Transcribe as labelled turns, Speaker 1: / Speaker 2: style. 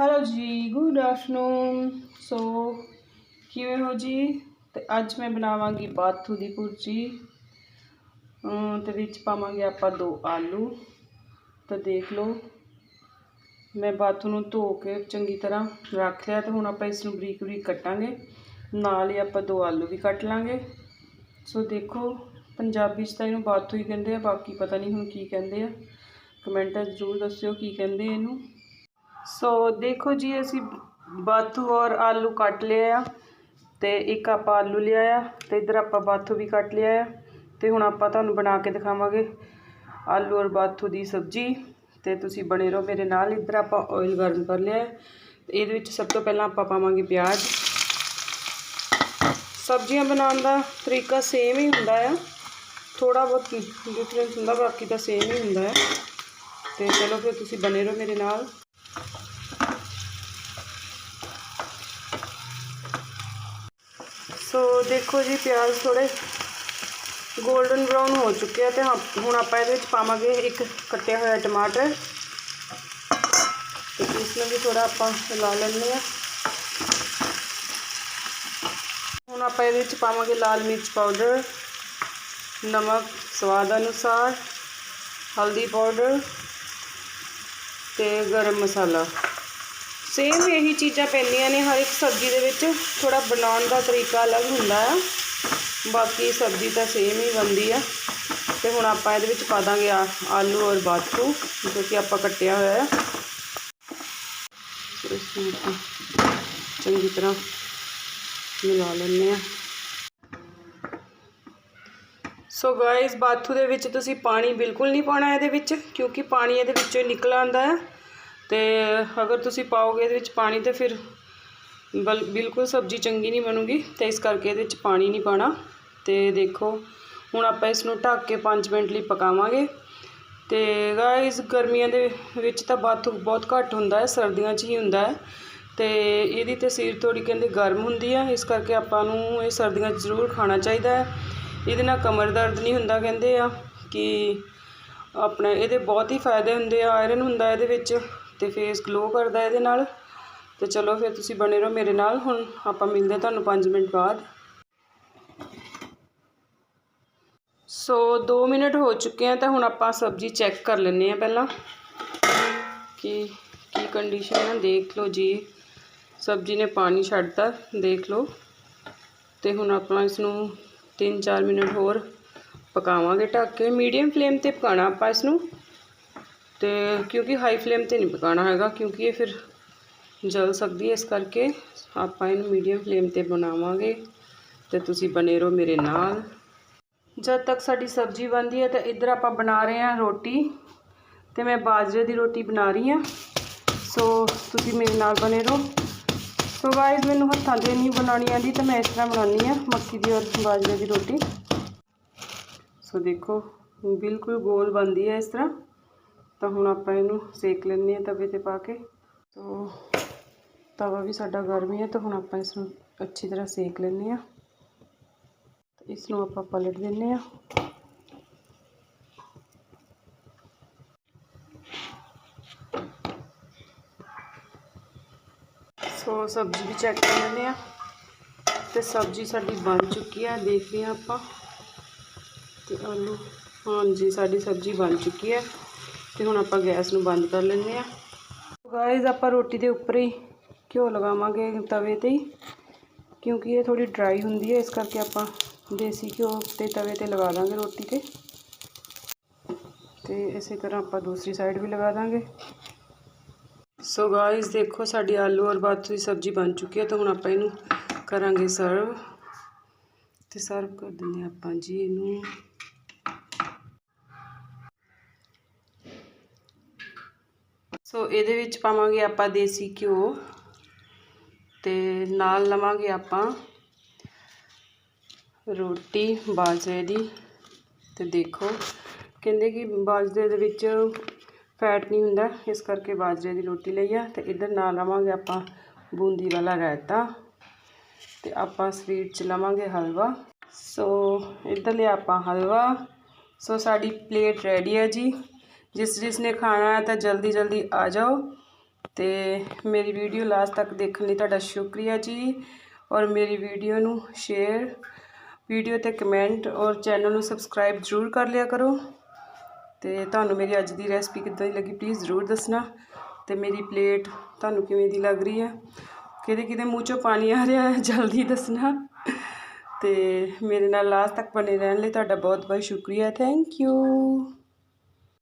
Speaker 1: Hello ਜੀ good afternoon ਸੋ ਕਿਵੇਂ ਹੋ ਜੀ? ਤੇ ਅੱਜ ਮੈਂ ਬਣਾਵਾਂਗੀ ਬਾਥੂ ਦੀ ਭੁਰਜੀ। ਅਮ ਤੇ ਵਿੱਚ ਪਾਵਾਂਗੇ ਆਪਾਂ ਦੋ ਆਲੂ। ਤਾਂ ਦੇਖ ਲਓ, ਮੈਂ ਬਾਥੂ ਨੂੰ ਧੋ ਕੇ ਚੰਗੀ ਤਰ੍ਹਾਂ ਰੱਖ ਲਿਆ ਤੇ ਹੁਣ ਆਪਾਂ ਇਸ ਨੂੰ ਬਰੀਕ ਬਰੀਕ ਕੱਟਾਂਗੇ। ਨਾਲ ਹੀ ਆਪਾਂ ਦੋ ਆਲੂ ਵੀ ਕੱਟ ਲਾਂਗੇ। ਸੋ ਦੇਖੋ, ਪੰਜਾਬੀ 'ਚ ਤਾਂ ਇਹਨੂੰ ਬਾਥੂ ਹੀ ਕਹਿੰਦੇ ਆ, ਬਾਕੀ ਪਤਾ ਨਹੀਂ ਹੁਣ ਕੀ ਕਹਿੰਦੇ ਆ। ਕਮੈਂਟਾਂ ਜ਼ਰੂਰ ਦੱਸਿਓ ਕੀ ਕਹਿੰਦੇ ਇਹਨੂੰ। ਸੋ ਦੇਖੋ ਜੀ, ਅਸੀਂ ਬਾਥੂ ਔਰ ਆਲੂ ਕੱਟ ਲਿਆ ਆ ਤੇ ਇੱਕ ਆਪਾਂ ਆਲੂ ਲਿਆ ਆ ਤੇ ਇਧਰ ਆਪਾਂ ਬਾਥੂ ਵੀ ਕੱਟ ਲਿਆ ਆ ਤੇ ਹੁਣ ਆਪਾਂ ਤੁਹਾਨੂੰ ਬਣਾ ਕੇ ਦਿਖਾਵਾਂਗੇ ਆਲੂ ਔਰ ਬਾਥੂ ਦੀ ਸਬਜ਼ੀ ਤੇ ਤੁਸੀਂ ਬਣੇ ਰਹੋ ਮੇਰੇ ਨਾਲ। ਇਧਰ ਆਪਾਂ ਆਇਲ ਗਰਮ ਕਰ ਲਿਆ ਹੈ। ਤੇ ਇਹਦੇ ਵਿੱਚ ਸਭ ਤੋਂ ਪਹਿਲਾਂ ਆਪਾਂ ਪਾਵਾਂਗੇ ਪਿਆਜ਼। ਸਬਜ਼ੀਆਂ ਬਣਾਉਣ ਦਾ ਤਰੀਕਾ ਸੇਮ ਹੀ ਹੁੰਦਾ ਆ। ਥੋੜਾ ਬਹੁਤ ਡਿਫਰੈਂਸ ਹੁੰਦਾ, ਬਾਕੀ ਤਾਂ ਸੇਮ ਹੀ ਹੁੰਦਾ ਹੈ ਤੇ ਚਲੋ ਫਿਰ ਤੁਸੀਂ ਬਣੇ ਰਹੋ ਮੇਰੇ ਨਾਲ। ਸੋ ਦੇਖੋ ਜੀ, ਪਿਆਜ਼ ਥੋੜੇ ਗੋਲਡਨ ਬ੍ਰਾਊਨ ਹੋ ਚੁੱਕੇ ਆ ਤੇ ਹੁਣ ਆਪਾਂ ਇਹਦੇ ਵਿੱਚ ਪਾਵਾਂਗੇ ਇੱਕ ਕੱਟਿਆ ਹੋਇਆ ਟਮਾਟਰ। ਤੇ ਇਸ ਨੂੰ ਵੀ ਥੋੜਾ ਆਪਾਂ ਹਿਲਾ ਲੈਂਦੇ ਆ ਹੁਣ ਆਪਾਂ ਇਹਦੇ ਵਿੱਚ ਪਾਵਾਂਗੇ ਲਾਲ ਮਿਰਚ ਪਾਊਡਰ ਨਮਕ ਸਵਾਦ ਅਨੁਸਾਰ, ਹਲਦੀ ਪਾਊਡਰ ਤੇ ਗਰਮ ਮਸਾਲਾ। ਸੇਮ ਇਹੀ ਚੀਜ਼ਾਂ ਪੈਂਦੀਆਂ ਨੇ, ਹਰ ਇੱਕ ਸਬਜ਼ੀ ਦੇ ਵਿੱਚ ਥੋੜਾ ਬਣਾਉਣ ਦਾ ਤਰੀਕਾ ਅਲੱਗ ਹੁੰਦਾ ਆ। ਬਾਕੀ ਸਬਜ਼ੀ ਤਾਂ ਸੇਮ ਹੀ ਬਣਦੀ ਆ। ਤੇ ਹੁਣ ਆਪਾਂ ਇਹਦੇ ਵਿੱਚ ਪਾ ਦਾਂਗੇ ਆਲੂ ਔਰ ਬਾਥੂ ਜੋ ਕਿ ਆਪਾਂ ਕੱਟਿਆ ਹੋਇਆ ਹੈ ਇਸ ਨੂੰ ਚੰਗੀ ਤਰ੍ਹਾਂ ਮਿਲਾ ਲੈਂਦੇ ਆ। ਸੋ ਗਾਇਸ ਬਾਥੂ ਦੇ ਵਿੱਚ ਤੁਸੀਂ ਪਾਣੀ ਬਿਲਕੁਲ ਨਹੀਂ ਪਾਉਣਾ ਇਹਦੇ ਵਿੱਚ, ਕਿਉਂਕਿ ਪਾਣੀ ਇਹਦੇ ਵਿੱਚੋਂ ਨਿਕਲ ਆਉਂਦਾ ਹੈ ਤੇ ਅਗਰ ਤੁਸੀਂ ਪਾਓਗੇ ਇਹਦੇ ਵਿੱਚ ਪਾਣੀ ਤੇ ਫਿਰ ਬਲ ਬਿਲਕੁਲ ਸਬਜ਼ੀ ਚੰਗੀ ਨਹੀਂ ਬਣੂਗੀ ਤੇ ਇਸ ਕਰਕੇ ਇਹਦੇ ਵਿੱਚ ਪਾਣੀ ਨਹੀਂ ਪਾਣਾ ਤੇ ਦੇਖੋ, ਹੁਣ ਆਪਾਂ ਇਸ ਨੂੰ ਢੱਕ ਕੇ 5 ਮਿੰਟ ਲਈ ਪਕਾਵਾਂਗੇ। ਤੇ ਗਾਇਸ ਗਰਮੀਆਂ ਦੇ ਵਿੱਚ ਤਾਂ ਬਾਥੂ ਬਹੁਤ ਘੱਟ ਹੁੰਦਾ ਹੈ, ਸਰਦੀਆਂ 'ਚ ਹੀ ਹੁੰਦਾ ਹੈ। ਤੇ ਇਹਦੀ ਤਸੀਰ ਥੋੜੀ ਕਹਿੰਦੇ ਗਰਮ ਹੁੰਦੀ ਹੈ ਇਸ ਕਰਕੇ ਆਪਾਂ ਨੂੰ ਇਹ ਸਰਦੀਆਂ 'ਚ ਜ਼ਰੂਰ ਖਾਣਾ ਚਾਹੀਦਾ ਹੈ। ਇਹਦੇ ਨਾਲ ਕਮਰ ਦਰਦ ਨਹੀਂ ਹੁੰਦਾ ਕਹਿੰਦੇ ਆ ਕਿ ਆਪਣੇ, ਇਹਦੇ ਬਹੁਤ ਹੀ ਫਾਇਦੇ ਹੁੰਦੇ ਆ ਆਇਰਨ ਹੁੰਦਾ ਇਹਦੇ ਵਿੱਚ। ਤੇ ਫੇਸ ਗਲੋ ਕਰਦਾ ਇਹਦੇ ਨਾਲ। ਤੇ ਚਲੋ ਫਿਰ ਤੁਸੀਂ ਬਣੇ ਰਹੋ ਮੇਰੇ ਨਾਲ। ਹੁਣ ਆਪਾਂ ਮਿਲਦੇ ਤੁਹਾਨੂੰ 5 ਮਿੰਟ ਬਾਅਦ। ਸੋ 2 ਮਿੰਟ ਹੋ ਚੁੱਕੇ ਆ ਤਾਂ ਹੁਣ ਆਪਾਂ ਸਬਜ਼ੀ ਚੈੱਕ ਕਰ ਲੈਂਦੇ ਆ ਪਹਿਲਾਂ। ਕਿ ਕੀ ਕੰਡੀਸ਼ਨ ਹੈ, ਦੇਖ ਲਓ ਜੀ। ਸਬਜ਼ੀ ਨੇ ਪਾਣੀ ਛੱਡਤਾ, ਦੇਖ ਲਓ। ਤੇ ਹੁਣ ਆਪਾਂ ਇਸ ਨੂੰ 3-4 ਮਿੰਟ ਹੋਰ ਪਕਾਵਾਂਗੇ ਢੱਕ ਕੇ। ਮੀਡੀਅਮ ਫਲੇਮ ਤੇ ਪਕਾਣਾ ਆਪਾਂ ਇਸ ਨੂੰ ਤੇ ਕਿਉਂਕਿ ਹਾਈ ਫਲੇਮ ਤੇ ਨਹੀਂ ਪਕਾਣਾ ਹੈਗਾ, ਕਿਉਂਕਿ ਇਹ ਫਿਰ ਜਲ ਸਕਦੀ ਹੈ, ਇਸ ਕਰਕੇ ਆਪਾਂ ਇਹਨੂੰ ਮੀਡੀਅਮ ਫਲੇਮ ਤੇ ਬਣਾਵਾਂਗੇ ਤੇ ਤੁਸੀਂ ਬਨੇ ਰਹੋ ਮੇਰੇ ਨਾਲ। ਜਦ ਤੱਕ ਸਾਡੀ ਸਬਜ਼ੀ ਬਣਦੀ ਹੈ ਤਾਂ ਇੱਧਰ ਆਪਾਂ ਬਣਾ ਰਹੇ ਹਾਂ ਰੋਟੀ ਤੇ ਮੈਂ ਬਾਜਰੇ ਦੀ ਰੋਟੀ ਬਣਾ ਰਹੀ ਹਾਂ। ਸੋ ਤੁਸੀਂ ਮੇਰੇ ਨਾਲ ਬਨੇ ਰਹੋ। ਸੋ ਗਾਇਸ ਮੈਨੂੰ ਹੱਥਾਂ ਤੇ ਨਹੀਂ ਬਣਾਉਣੀ ਆਂਦੀ ਤਾਂ ਮੈਂ ਇਸ ਤਰ੍ਹਾਂ ਬਣਾਉਣੀ ਆ ਮੱਕੀ ਦੀ ਔਰ ਬਾਜਰੇ ਦੀ ਰੋਟੀ। ਸੋ ਦੇਖੋ, ਬਿਲਕੁਲ ਗੋਲ ਬਣਦੀ ਹੈ ਇਸ ਤਰ੍ਹਾਂ। ਤਾਂ ਹੁਣ ਆਪਾਂ ਇਹਨੂੰ ਸੇਕ ਲੈਂਦੇ ਹਾਂ ਤਵੇ ਤੇ ਪਾ ਕੇ। ਸੋ ਤਵਾ ਵੀ ਸਾਡਾ ਗਰਮ ਹੀ ਹੈ, ਤਾਂ ਹੁਣ ਆਪਾਂ ਇਸ ਨੂੰ ਅੱਛੀ ਤਰ੍ਹਾਂ ਸੇਕ ਲੈਂਦੇ ਹਾਂ। ਇਸ ਨੂੰ ਆਪਾਂ ਪਲਟ ਦਿੰਦੇ ਆ ਸੋ ਸਬਜ਼ੀ ਵੀ ਚੈੱਕ ਕਰ ਲੈਂਦੇ ਆ ਤੇ ਸਬਜ਼ੀ ਸਾਡੀ ਬਣ ਚੁੱਕੀ ਹੈ, ਦੇਖਦੇ ਆ ਆਪਾਂ। ਤੇ ਆਲੂ, ਹਾਂਜੀ, ਸਾਡੀ ਸਬਜ਼ੀ ਬਣ ਚੁੱਕੀ ਹੈ। ਤੇ ਹੁਣ ਆਪਾਂ ਗੈਸ ਨੂੰ ਬੰਦ ਕਰ ਲੈਂਦੇ ਆ ਗਾਇਜ਼ ਆਪਾਂ ਰੋਟੀ ਦੇ ਉੱਪਰ ਹੀ ਘਿਓ ਲਗਾਵਾਂਗੇ ਤਵੇ ਤੇ ਹੀ, ਕਿਉਂਕਿ ਇਹ ਥੋੜੀ ਡਰਾਈ ਹੁੰਦੀ ਹੈ, ਇਸ ਕਰਕੇ ਆਪਾਂ ਦੇਸੀ ਘਿਓ ਤੇ ਤਵੇ ਤੇ ਲਗਾ ਦਾਂਗੇ ਰੋਟੀ ਤੇ। ਤੇ ਇਸੇ ਤਰ੍ਹਾਂ ਆਪਾਂ ਦੂਸਰੀ ਸਾਈਡ ਵੀ ਲਗਾ ਦਾਂਗੇ। ਸੋ ਗਾਇਜ਼ ਦੇਖੋ ਸਾਡੀ ਆਲੂ ਔਰ ਬਾਥੂ ਦੀ ਸਬਜ਼ੀ ਬਣ ਚੁੱਕੀ ਹੈ, ਤਾਂ ਹੁਣ ਆਪਾਂ ਇਹਨੂੰ ਕਰਾਂਗੇ ਸਰਵ ਤੇ ਸਰਵ ਕਰ ਦਿੰਦੇ ਹਾਂ ਆਪਾਂ ਜੀ ਇਹਨੂੰ। ਸੋ ਇਹਦੇ ਵਿੱਚ ਪਾਵਾਂਗੇ ਆਪਾਂ ਦੇਸੀ ਘਿਓ ਤੇ ਨਾਲ ਲਵਾਂਗੇ ਆਪਾਂ ਰੋਟੀ ਬਾਜਰੇ ਦੀ। ਤੇ ਦੇਖੋ, ਕਹਿੰਦੇ ਕਿ ਬਾਜਰੇ ਦੇ ਵਿੱਚ ਫੈਟ ਨਹੀਂ ਹੁੰਦਾ, ਇਸ ਕਰਕੇ ਬਾਜਰੇ ਦੀ ਰੋਟੀ ਲਈ ਆ। ਤੇ ਇਧਰ ਨਾਲ ਲਵਾਂਗੇ ਆਪਾਂ ਬੂੰਦੀ ਵਾਲਾ ਰਾਇਤਾ ਤੇ ਆਪਾਂ ਸਵੀਟ ਚ ਲਵਾਂਗੇ ਹਲਵਾ। ਸੋ ਇੱਧਰ ਲਿਆ ਆਪਾਂ ਹਲਵਾ। ਸੋ ਸਾਡੀ ਪਲੇਟ ਰੈਡੀ ਹੈ ਜੀ। ਜਿਸ ਜਿਸ ਨੇ ਖਾਣਾ ਹੈ ਤਾਂ ਜਲਦੀ ਜਲਦੀ ਆ ਜਾਓ। ਤੇ ਮੇਰੀ ਵੀਡੀਓ ਲਾਸਟ ਤੱਕ ਦੇਖਣ ਲਈ ਤੁਹਾਡਾ ਸ਼ੁਕਰੀਆ ਜੀ। ਔਰ ਮੇਰੀ ਵੀਡੀਓ ਨੂੰ ਸ਼ੇਅਰ ਵੀਡੀਓ ਤੇ ਕਮੈਂਟ ਔਰ ਚੈਨਲ ਨੂੰ ਸਬਸਕ੍ਰਾਈਬ ਜ਼ਰੂਰ ਕਰ ਲਿਆ ਕਰੋ। ਤੇ ਤੁਹਾਨੂੰ ਮੇਰੀ ਅੱਜ ਦੀ ਰੈਸਪੀ ਕਿੱਦਾਂ ਦੀ ਲੱਗੀ ਪਲੀਜ਼ ਜ਼ਰੂਰ ਦੱਸਣਾ। ਤੇ ਮੇਰੀ ਪਲੇਟ ਤੁਹਾਨੂੰ ਕਿਵੇਂ ਦੀ ਲੱਗ ਰਹੀ ਹੈ? ਕਿਹਦੇ ਕਿਹਦੇ ਮੂੰਹ ਚੋਂ ਪਾਣੀ ਆ ਰਿਹਾ ਹੈ? ਜਲਦੀ ਦੱਸਣਾ। ਤੇ ਮੇਰੇ ਨਾਲ ਲਾਸਟ ਤੱਕ ਬਣੇ ਰਹਿਣ ਲਈ ਤੁਹਾਡਾ ਬਹੁਤ ਬਹੁਤ ਸ਼ੁਕਰੀਆ। Thank you